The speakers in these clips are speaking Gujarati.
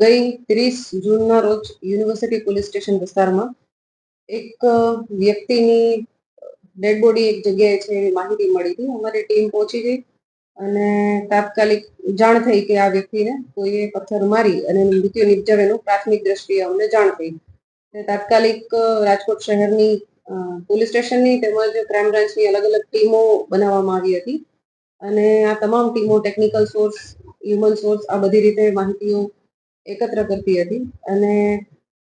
ગઈ ત્રીસ જૂનના રોજ યુનિવર્સિટી પોલીસ સ્ટેશન વિસ્તારમાં એક વ્યક્તિની ડેડ બોડી એક જગ્યાએ છે એવી માહિતી મળી હતી. અમારી ટીમ પહોંચી ગઈ અને તાત્કાલિક જાણ થઈ કે આ વ્યક્તિને કોઈએ પથ્થર મારી અને એનું મૃત્યુ નિપજાવેનું પ્રાથમિક દ્રષ્ટિએ અમને જાણ થઈ. તાત્કાલિક રાજકોટ શહેરની પોલીસ સ્ટેશનની તેમજ ક્રાઇમ બ્રાન્ચની અલગ અલગ ટીમો બનાવવામાં આવી હતી. અને આ તમામ ટીમો ટેકનિકલ સોર્સ હ્યુમન સોર્સ આ બધી રીતે માહિતીઓ એકત્ર કરતી હતી. અને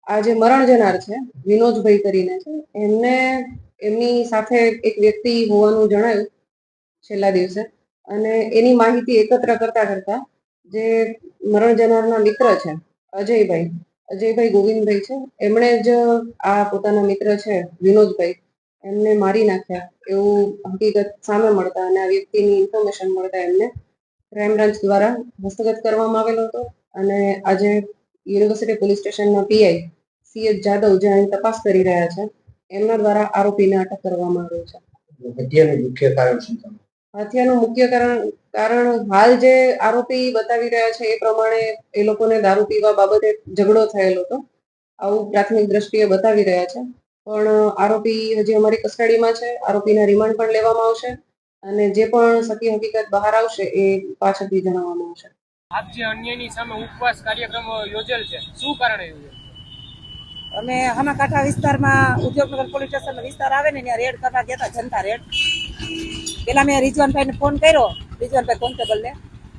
આ જે મરણ જનાર છે, વિનોદભાઈ કરીને છે, એમને એમની સાથે એક વ્યક્તિ હોવાનું જણાયું છેલ્લા દિવસે. અને એની માહિતી એકત્ર કરતા કરતા જે મરણ જનારના મિત્ર છે, અજયભાઈ અજયભાઈ ગોવિંદભાઈ છે, એમણે જ આ પોતાના મિત્ર છે, વિનોદભાઈ એમને મારી નાખ્યા. એવું હકીકત સામે મળતા અને આ વ્યક્તિની ઇન્ફોર્મેશન મળતા એમને ક્રાઇમ બ્રાન્ચ દ્વારા હસ્તગત કરવામાં આવેલો હતો. અને આજે યુનિવર્સિટી પોલીસ સ્ટેશનના પીઆઈ સીએચ જાદવ જે અહીં તપાસ કરી રહ્યા છે એમના દ્વારા આરોપીને અટક કરવામાં આવ્યો છે. હત્યાનું મુખ્ય કારણ શું હત્યાનું મુખ્ય કારણ કારણ હાલ જે આરોપી બતાવી રહ્યા છે એ પ્રમાણે એ લોકોને દારૂ પીવા બાબતે ઝઘડો થયેલો હતો. આવું પ્રાથમિક દ્રષ્ટિએ બતાવી રહ્યા છે. પણ આરોપી હજી અમારી કસ્ટડીમાં છે આરોપીના રિમાન્ડ પણ લેવામાં આવશે અને જે પણ સત્ય હકીકત બહાર આવશે એ પાછળથી જણાવવામાં આવશે. આપ જે અન્યની સામે ઉપવાસ કાર્યક્રમ યોજેલ છે શું કારણે છે અમે હમાકાંઠા વિસ્તારમાં ઉદ્યોગનગર પોલીસ સ્ટેશન વિસ્તાર આવે ને ત્યાં રેડ કરવા ગયા હતા જનતા રેડ. પેલા મેં રિજવાનભાઈને ફોન કર્યો રિજવાનભાઈ કોન્સ્ટેબલને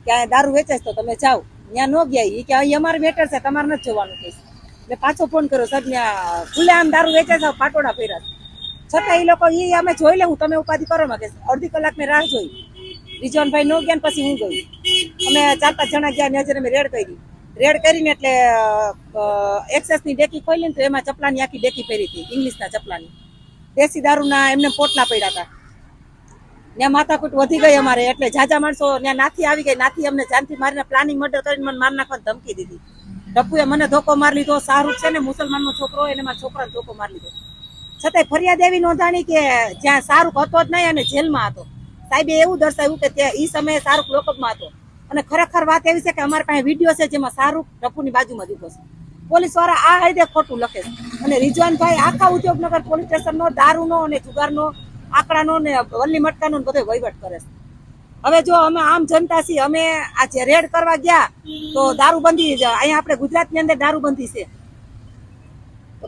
કે દારૂ વેચે તો તમે જાઓ. ત્યાં ન ગયા એ કે અહીં અમારે મેટર છે તમારે નથી જોવાનું કહીશ મેં પાછો ફોન કર્યો, સાહેબ ત્યાં ખુલ્લેઆમ દારૂ વેચે છે પાટોડા ફેરા છતાં એ લોકો એ અમે જોઈ લેવું તમે ઉપાધિ કરો કે અડધી કલાક મેં રાહ જોઈ. રિજવાનભાઈ ન ગયા પછી હું ગઈ. અમે ચાર પાંચ જણા ગયા ને હજાર અમે રેડ કરી. રેડ કરીને એટલે એક્સેસની ડેકી ખોલી તો એમાં ચપલાની આખી ડેકી પહેરી હતી, ઇંગ્લિશના ચપલાની. દેશી દારૂના એમને પોટલા પડ્યા હતા. ત્યાં માથાકૂટ વધી ગઈ અમારે, એટલે જાજા માણસો ત્યાં નાથી આવી ગઈ, નાથી અમને જાનથી મારીને પ્લાનિંગ મર્ડર કરીને મને માર નાખવાની ધમકી દીધી. ટપ્પુએ મને ધોકો મારી લીધો શાહરૂખ છે ને, મુસલમાનનો છોકરો એને મારા છોકરાને ધોકો મારી લીધો. છતાંય ફરિયાદ એવી નોંધાણી કે જ્યાં શાહરૂખ હતો જ નહીં અને જેલમાં હતો. સાહેબે એવું દર્શાવ્યું કે ત્યાં ઈ સમયે શાહરૂખ લોકઅપમાં હતો. અને ખરેખર વાત એવી છે કે અમારી પાસે વીડિયો છે જેમાં શાહરૂખ ટપુની બાજુમાં જ ઊભો છે. પોલીસવાળા આ હાઈદે ખોટું લખે છે. અને રિજવાનભાઈ આખા ઉદ્યોગનગર પોલીસ સ્ટેશનનો દારૂનો અને જુગારનો, આંકડાનો ને વલ્લી મટકાનો બધો વહીવટ કરે છે. હવે જો અમે આમ જનતા છીએ, અમે આ જે રેડ કરવા ગયા, તો દારૂબંધી અહીંયા આપણે ગુજરાતની અંદર દારૂબંધી છે.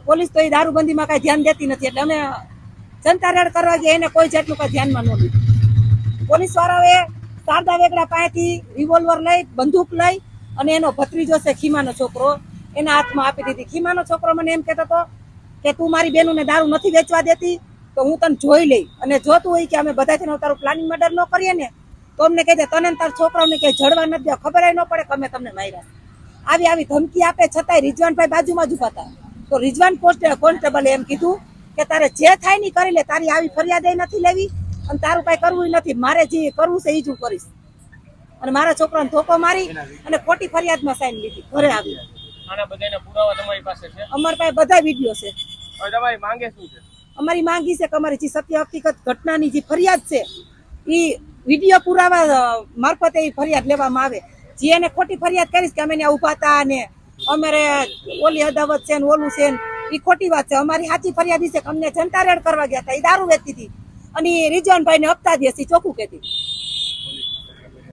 પોલીસ તો એ દારૂબંધીમાં કાંઈ ધ્યાન દેતી નથી, એટલે અમે જનતા રેડ કરવા ગયા, એને કોઈ જેટલું કાંઈ ધ્યાનમાં ન લીધું. પોલીસ વાળાઓએ શારદા વેગડા પાસેથી રિવોલ્વર લઈ, બંદૂક લઈ અને એનો ભત્રીજો છે ખીમાનો છોકરો, એના હાથમાં આપી દીધી. ખીમાનો છોકરો મને એમ કહેતો હતો કે, તું મારી બેનુને દારૂ નથી વેચવા દેતી, તો હું તને જોઈ લઈ. અને જોતું હોય કે અમે બધા તારું પ્લાનિંગ મર્ડર ન કરીએ ને તો અમને કહી દે તને તાર છોકરાઓને કઈ જડવા નથી ખબર ન પડે કે અમે તમને માર્યા. આવી આવી ધમકી આપે છતાંય રિજવાનભાઈ બાજુમાં જ ઊભા હતા. તો રિજવાન કોન્સ્ટેબલે એમ કીધું કે તારે જે થાયની કરી લે તારી આવી ફરિયાદ નથી લેવી અને તારું કઈ કરવું નથી મારે જે કરવું છે એ જ હું કરીશ. અને મારા છોકરાને ધોકો મારી અને ખોટી ફરિયાદમાં સાઈન લીધી ઘરે આવી. આના બધાના પુરાવા તમારી પાસે છે? અમારી પાસે બધા વીડિયો છે. તમારી માંગે શું છે? અમારી માંગી છે કે અમારી જે સત્ય હકીકત ઘટનાની જે ફરિયાદ છે એ વીડિયો પુરાવા મારફતે એ ફરિયાદ લેવામાં આવે. જે એને ખોટી ફરિયાદ કરીશ કે અમે ત્યાં ઊભા હતા અને અમારે ઓલી અદાવત છે ને ઓલું છે ને એ ખોટી વાત છે. અમારી સાચી ફરિયાદ છે કે અમને જનતા રેડ કરવા ગયા હતા. એ દારૂ વેચતી હતી. અને રિજવાનભાઈ ને હપ્તા દે ચોખ્ખું કહેતી